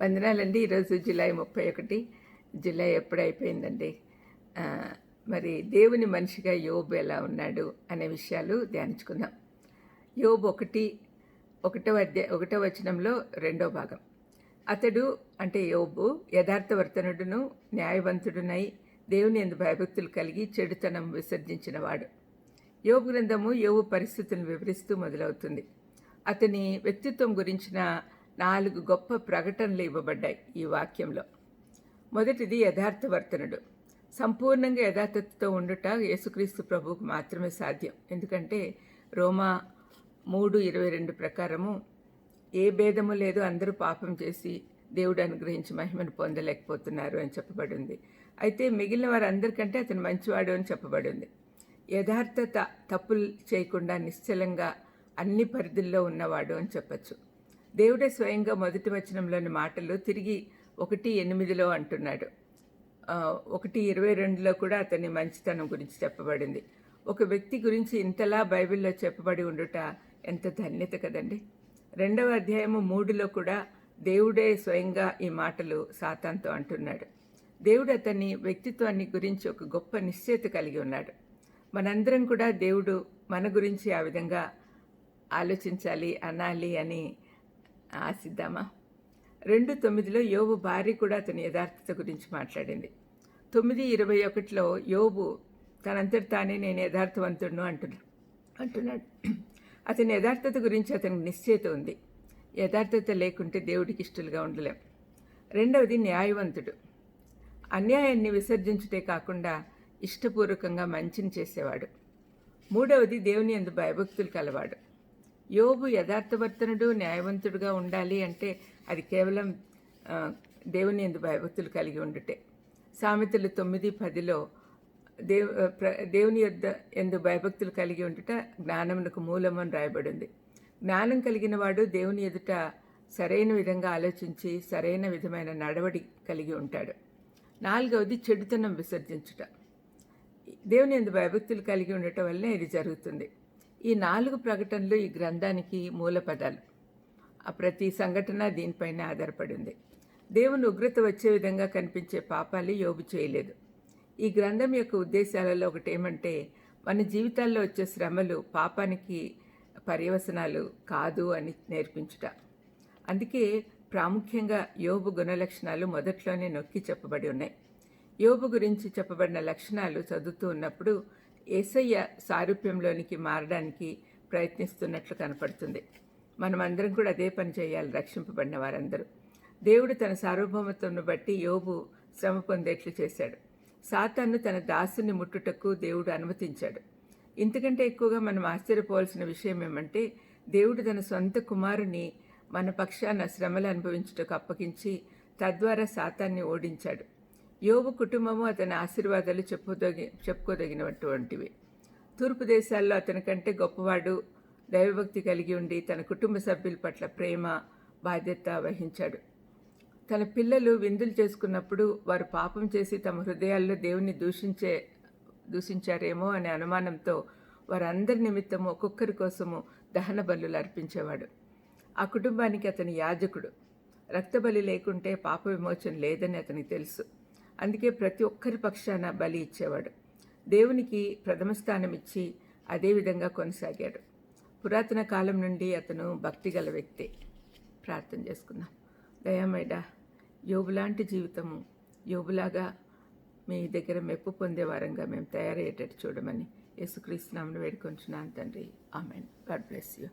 వందనాలండి. ఈరోజు జూలై ముప్పై ఒకటి. జూలై ఎప్పుడైపోయిందండి మరి దేవుని మనిషిగా యోబు ఎలా ఉన్నాడు అనే విషయాలు ధ్యానించుకుందాం. యోబు ఒకటి ఒకటో అధ్యాయ ఒకటో వచనంలో రెండో భాగం. అతడు అంటే యోబు యథార్థవర్తనుడును న్యాయవంతుడునై దేవుని ఎందు భయభక్తులు కలిగి చెడుతనం విసర్జించినవాడు. యోబు గ్రంథము యోబు పరిస్థితులను వివరిస్తూ మొదలవుతుంది. అతని వ్యక్తిత్వం గురించిన నాలుగు గొప్ప ప్రకటనలు ఇవ్వబడ్డాయి ఈ వాక్యంలో. మొదటిది యథార్థవర్తనుడు. సంపూర్ణంగా యథార్థతతో ఉండుట యేసుక్రీస్తు ప్రభువుకు మాత్రమే సాధ్యం. ఎందుకంటే రోమా మూడు ఇరవై రెండు ప్రకారము ఏ భేదము లేదు అందరూ పాపం చేసి దేవుడు అనుగ్రహించి మహిమను పొందలేకపోతున్నారు అని చెప్పబడింది. అయితే మిగిలిన వారందరికంటే అతను మంచివాడు అని చెప్పబడింది. యథార్థత తప్పులు చేయకుండా నిశ్చలంగా అన్ని పరిధుల్లో ఉన్నవాడు అని చెప్పచ్చు. దేవుడే స్వయంగా మొదటి వచనంలోని మాటలు తిరిగి ఒకటి ఎనిమిదిలో అంటున్నాడు. ఒకటి ఇరవై రెండులో కూడా అతని మంచితనం గురించి చెప్పబడింది. ఒక వ్యక్తి గురించి ఇంతలా బైబిల్లో చెప్పబడి ఉండుట ఎంత ధన్యత కదండి. రెండవ అధ్యాయము మూడులో కూడా దేవుడే స్వయంగా ఈ మాటలు సాతాన్తో అంటున్నాడు. దేవుడు అతని వ్యక్తిత్వాన్ని గురించి ఒక గొప్ప నిశ్చయత కలిగి ఉన్నాడు. మనందరం కూడా దేవుడు మన గురించి ఆ విధంగా ఆలోచించాలి అనాలి అని ఆశిద్దామా రెండు తొమ్మిదిలో యోబు భార్య కూడా అతని యథార్థత గురించి మాట్లాడింది. తొమ్మిది ఇరవై ఒకటిలో యోబు తనంతటి తానే నేను యథార్థవంతుడును అంటున్నా అంటున్నాడు. అతని యథార్థత గురించి అతనికి నిశ్చయత ఉంది. యథార్థత లేకుంటే దేవుడికి ఇష్టలుగా ఉండలేం. రెండవది న్యాయవంతుడు. అన్యాయాన్ని విసర్జించుటే కాకుండా ఇష్టపూర్వకంగా మంచిని చేసేవాడు. మూడవది దేవుని ఎందు భయభక్తులు కలవాడు. యోబు యథార్థవర్తనుడు న్యాయవంతుడుగా ఉండాలి అంటే అది కేవలం దేవుని ఎందు భయభక్తులు కలిగి ఉండుటే. సామెతలు తొమ్మిది పదిలో దేవు ప్ర- దేవుని యొద్ద ఎందు భయభక్తులు కలిగి ఉండుట జ్ఞానమునకు మూలమని రాయబడింది. జ్ఞానం కలిగిన వాడు దేవుని ఎదుట సరైన విధంగా ఆలోచించి సరైన విధమైన నడవడి కలిగి ఉంటాడు. నాలుగవది చెడుతనం విసర్జించుట. దేవుని ఎందు భయభక్తులు కలిగి ఉండటం వల్లనే ఇది జరుగుతుంది. ఈ నాలుగు ప్రకటనలు ఈ గ్రంథానికి మూల పదాలు ఆ ప్రతి సంఘటన దీనిపైన ఆధారపడింది దేవుని ఉగ్రత వచ్చే విధంగా కనిపించే పాపాలు యోగు చేయలేదు. ఈ గ్రంథం యొక్క ఉద్దేశాలలో ఒకటి ఏమంటే మన జీవితాల్లో వచ్చే శ్రమలు పాపానికి పర్యవసనాలు కాదు అని నేర్పించుట. అందుకే ప్రాముఖ్యంగా యోబు గుణలక్షణాలు మొదట్లోనే నొక్కి చెప్పబడి ఉన్నాయి. యోబు గురించి చెప్పబడిన లక్షణాలు చదువుతూ ఉన్నప్పుడు ఏసయ్య సారూప్యంలోనికి మారడానికి ప్రయత్నిస్తున్నట్లు కనపడుతుంది. మనమందరం కూడా అదే పని చేయాలి రక్షింపబడిన వారందరూ. దేవుడు తన సార్వభౌమత్వంను బట్టి యోబు శ్రమ పొందేట్లు చేశాడు. సాతాను తన దాసుని ముట్టుటకు దేవుడు అనుమతించాడు. ఇంతకంటే ఎక్కువగా మనం ఆశ్చర్యపోవాల్సిన విషయం ఏమంటే దేవుడు తన సొంత కుమారుని మన పక్షాన శ్రమలు అనుభవించుటకు అప్పగించి తద్వారా సాతాన్ని ఓడించాడు. యోబు కుటుంబము అతని ఆశీర్వాదాలు చెప్పుదగి చెప్పుకోదగినటువంటివి. తూర్పు దేశాల్లో అతని కంటే గొప్పవాడు దైవభక్తి కలిగి ఉండి తన కుటుంబ సభ్యుల పట్ల ప్రేమ బాధ్యత వహించాడు. తన పిల్లలు విందులు చేసుకున్నప్పుడు వారు పాపం చేసి తమ హృదయాల్లో దేవుణ్ణి దూషించే దూషించారేమో అనే అనుమానంతో వారందరి నిమిత్తము ఒక్కొక్కరి కోసము దహన బలులు అర్పించేవాడు. ఆ కుటుంబానికి అతని యాజకుడు. రక్తబలి లేకుంటే పాప విమోచన లేదని అతనికి తెలుసు. అందుకే ప్రతి ఒక్కరి పక్షాన బలి ఇచ్చేవాడు. దేవునికి ప్రథమ స్థానం ఇచ్చి అదే విధంగా కొనసాగాడు. పురాతన కాలం నుండి అతను భక్తి గల వ్యక్తి. ప్రార్థన చేసుకుందాం. దయామైడా యోబులాంటి జీవితము యోబులాగా మీ దగ్గర మెప్పు పొందే వారంగా మేము తయారయ్యేటట్టు చూడమని యేసుక్రీస్తు నామను వేడుకొంచున్నాను తండ్రి. ఆమెన్. God bless you.